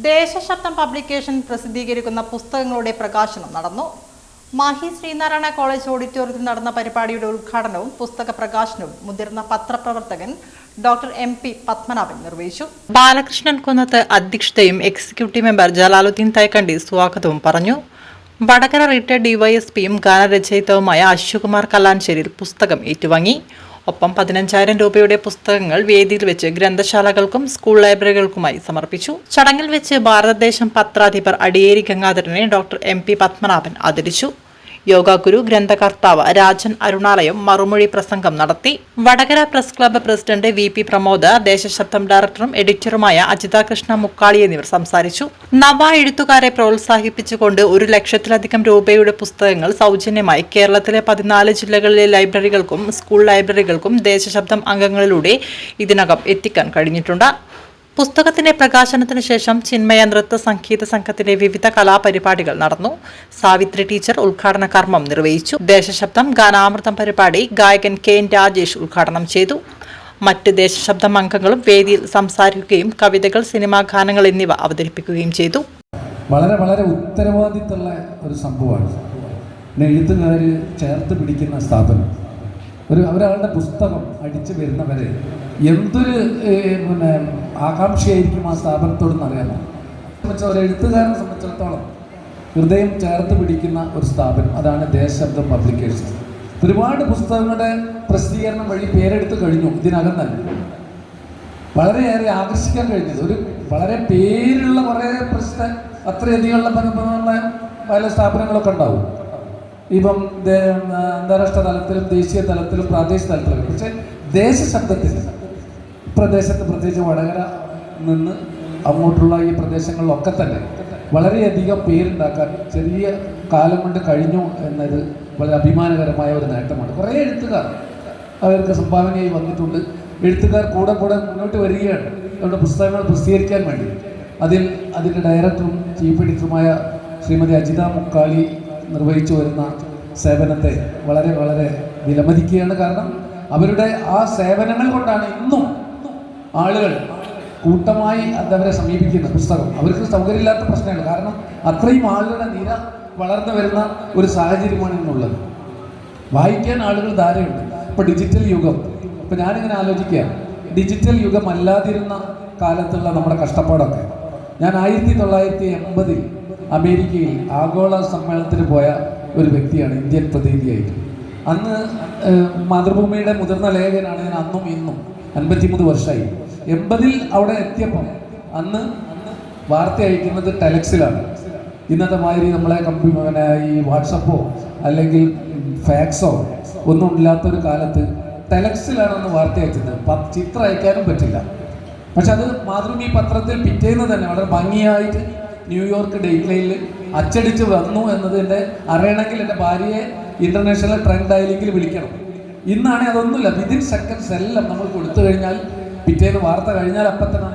ദേശശബ്ദം publication പ്രസിദ്ധീകരിക്കുന്ന പുസ്തകങ്ങളുടെ പ്രകാശനം നടന്നു. മാഹി ശ്രീനാരായണ കോളേജ് ഓഡിറ്റോറിയത്തിൽ നടന്ന പരിപാടിയുടെ ഉദ്ഘാടനവും പുസ്തക പ്രകാശനവും മുതിർന്ന പത്രപ്രവർത്തകൻ ഡോക്ടർ എം പി പത്മനാഭൻ നിർവഹിച്ചു. ബാലകൃഷ്ണൻ കുന്നത്ത് അധ്യക്ഷതയും എക്സിക്യൂട്ടീവ് മെമ്പർ ജലാലുദ്ദീൻ തൈക്കണ്ടി സ്വാഗതവും പറഞ്ഞു. വടകര റിട്ടയർഡ് ഡിവൈഎസ്പിയും ഗാനരചയിതാവുമായ അശുകുമാർ കല്ലാൻശ്ശേരിയിൽ പുസ്തകം ഏറ്റുവാങ്ങി. ഒപ്പം പതിനഞ്ചായിരം രൂപയുടെ പുസ്തകങ്ങൾ വേദിയിൽ വെച്ച് ഗ്രന്ഥശാലകൾക്കും സ്കൂൾ ലൈബ്രറികൾക്കുമായി സമർപ്പിച്ചു. ചടങ്ങിൽ വെച്ച് ഭാരതദേശം പത്രാധിപർ അടിയേരി ഗംഗാധരനെ ഡോക്ടർ എം പി പത്മനാഭൻ ആദരിച്ചു. യോഗാഗുരു ഗ്രന്ഥകർത്താവ് രാജൻ അരുണാലയം മറുമൊഴി പ്രസംഗം നടത്തി. Vadakara press club president V P Pramod Deshashabdam ഡയറക്ടറും എഡിറ്ററുമായ അജിത കൃഷ്ണ മുക്കാളി എന്നിവർ സംസാരിച്ചു. നവ എഴുത്തുകാരെ പ്രോത്സാഹിപ്പിച്ചുകൊണ്ട് ഒരു ലക്ഷത്തിലധികം രൂപയുടെ പുസ്തകങ്ങൾ സൗജന്യമായി കേരളത്തിലെ പതിനാല് ജില്ലകളിലെ ലൈബ്രറികൾക്കും സ്കൂൾ ലൈബ്രറികൾക്കും ദേശശബ്ദം അംഗങ്ങളിലൂടെ ഇതിനകം എത്തിക്കാൻ കഴിഞ്ഞിട്ടുണ്ട്. പുസ്തകത്തിന്റെ പ്രകാശനത്തിന് ശേഷം ചിന്മയ നൃത്ത സംഗീത സംഘത്തിന്റെ വിവിധ കലാപരിപാടികൾ നടന്നു. സാവിത്രി ടീച്ചർ ഉദ്ഘാടന കർമ്മം നിർവഹിച്ചു. ദേശശബ്ദം ഗാനാമൃതം പരിപാടി ഗായകൻ കെ എൻ രാജേഷ് ഉദ്ഘാടനം ചെയ്തു. മറ്റ് ദേശശബ്ദം അംഗങ്ങളും വേദിയിൽ സംസാരിക്കുകയും കവിതകൾ സിനിമാ ഗാനങ്ങൾ എന്നിവ അവതരിപ്പിക്കുകയും ചെയ്തു. വളരെ വളരെ ഉത്തരവാദിത്തമുള്ള ഒരു സംഭവമാണ്. എഴുത്തുകാർ ചേർത്ത് പിടിക്കുന്ന സ്ഥാപനം. ഒരു ഒരാളുടെ പുസ്തകം അടിച്ചു വരുന്നവരെ എന്തൊരു പിന്നെ ആകാംക്ഷയായിരിക്കും ആ സ്ഥാപനത്തോടെന്ന് അറിയാമോ ഒരു എഴുത്തുകാരനെ സംബന്ധിച്ചിടത്തോളം ഹൃദയം ചേർത്ത് പിടിക്കുന്ന ഒരു സ്ഥാപനം അതാണ് ദേശശബ്ദം പബ്ലിക്കേഷൻ. ഒരുപാട് പുസ്തകങ്ങളുടെ പ്രസിദ്ധീകരണം വഴി പേരെടുത്ത് കഴിഞ്ഞു ഇതിനകം തന്നെ. വളരെയേറെ ആകർഷിക്കാൻ കഴിഞ്ഞത് ഒരു വളരെ പേരുള്ള കുറേ പ്രശ്ന അത്രയധികമുള്ള പല പല സ്ഥാപനങ്ങളൊക്കെ ഉണ്ടാവും. ഇപ്പം അന്താരാഷ്ട്ര തലത്തിലും ദേശീയ തലത്തിലും പ്രാദേശിക തലത്തിലും. പക്ഷേ ദേശശബ്ദത്തിൽ പ്രദേശത്ത് പ്രത്യേകിച്ച് വടകര നിന്ന് അങ്ങോട്ടുള്ള ഈ പ്രദേശങ്ങളിലൊക്കെ തന്നെ വളരെയധികം പേരുണ്ടാക്കാൻ ചെറിയ കാലം കൊണ്ട് കഴിഞ്ഞു എന്നത് വളരെ അഭിമാനകരമായ ഒരു നേട്ടമാണ്. കുറേ എഴുത്തുകാർ അവർക്ക് സംഭാവനയായി വന്നിട്ടുണ്ട്. എഴുത്തുകാർ കൂടെ കൂടെ മുന്നോട്ട് വരികയാണ്. അവരുടെ പുസ്തകങ്ങൾ പ്രസിദ്ധീകരിക്കാൻ വേണ്ടി. അതിൽ അതിന്റെ ഡയറക്ടറും ചീഫ് എഡിറ്ററുമായ ശ്രീമതി അജിത മുക്കാളി നിർവഹിച്ചു വരുന്ന സേവനത്തെ വളരെ വളരെ വിലമതിക്കുകയാണ്. കാരണം അവരുടെ ആ സേവനങ്ങൾ കൊണ്ടാണ് ഇന്നും ആളുകൾ കൂട്ടമായി അതവരെ സമീപിക്കുന്ന പുസ്തകം. അവർക്ക് സൗകര്യമില്ലാത്ത പ്രശ്നമാണ് കാരണം അത്രയും ആളുകളുടെ നിര വളർന്നു വരുന്ന ഒരു സാഹചര്യമാണ് ഇന്നുള്ളത്. വായിക്കാൻ ആളുകൾ ധാരയുണ്ട്. ഇപ്പോൾ ഡിജിറ്റൽ യുഗം. ഇപ്പൊ ഞാനിങ്ങനെ ആലോചിക്കുക ഡിജിറ്റൽ യുഗം അല്ലാതിരുന്ന കാലത്തുള്ള നമ്മുടെ കഷ്ടപ്പാടൊക്കെ. ഞാൻ ആയിരത്തി തൊള്ളായിരത്തി എൺപതിൽ അമേരിക്കയിൽ ആഗോള സമ്മേളനത്തിന് പോയ ഒരു വ്യക്തിയാണ് ഇന്ത്യൻ പ്രതിനിധിയായിട്ട് അന്ന് മാതൃഭൂമിയുടെ മുതിർന്ന ലേഖകനാണ് ഞാൻ അന്നും ഇന്നും. അൻപത്തിമൂന്ന് വർഷമായി എൺപതിൽ അവിടെ എത്തിയപ്പം അന്ന് വാർത്ത അയക്കുന്നത് ടെലക്സിലാണ്. ഇന്നത്തെ മാതിരി നമ്മളെ കമ്പി പിന്നെ ഈ വാട്സപ്പോ അല്ലെങ്കിൽ ഫാക്സോ ഒന്നും ഇല്ലാത്തൊരു കാലത്ത് ടെലക്സിലാണ് അന്ന് വാർത്ത പ- ചിത്രം അയക്കാനും പറ്റില്ല. പക്ഷെ അത് മാതൃഭൂമി പത്രത്തിൽ പിറ്റേന്ന് തന്നെ വളരെ ഭംഗിയായിട്ട് ന്യൂയോർക്ക് ഡേറ്റ് ലൈനിൽ അച്ചടിച്ച് വന്നു എന്നതിന്റെ അറിയണമെങ്കിൽ എന്റെ ഭാര്യയെ ഇന്റർനാഷണൽ ട്രെൻഡ് ഡയലിങ്കിൽ വിളിക്കണം. ഇന്നാണെങ്കിൽ അതൊന്നുമില്ല. വിതിൻ സെക്കൻഡ്സ് എല്ലാം നമ്മൾ കൊടുത്തു കഴിഞ്ഞാൽ പിറ്റേന്ന് വാർത്ത കഴിഞ്ഞാൽ അപ്പം തന്നെ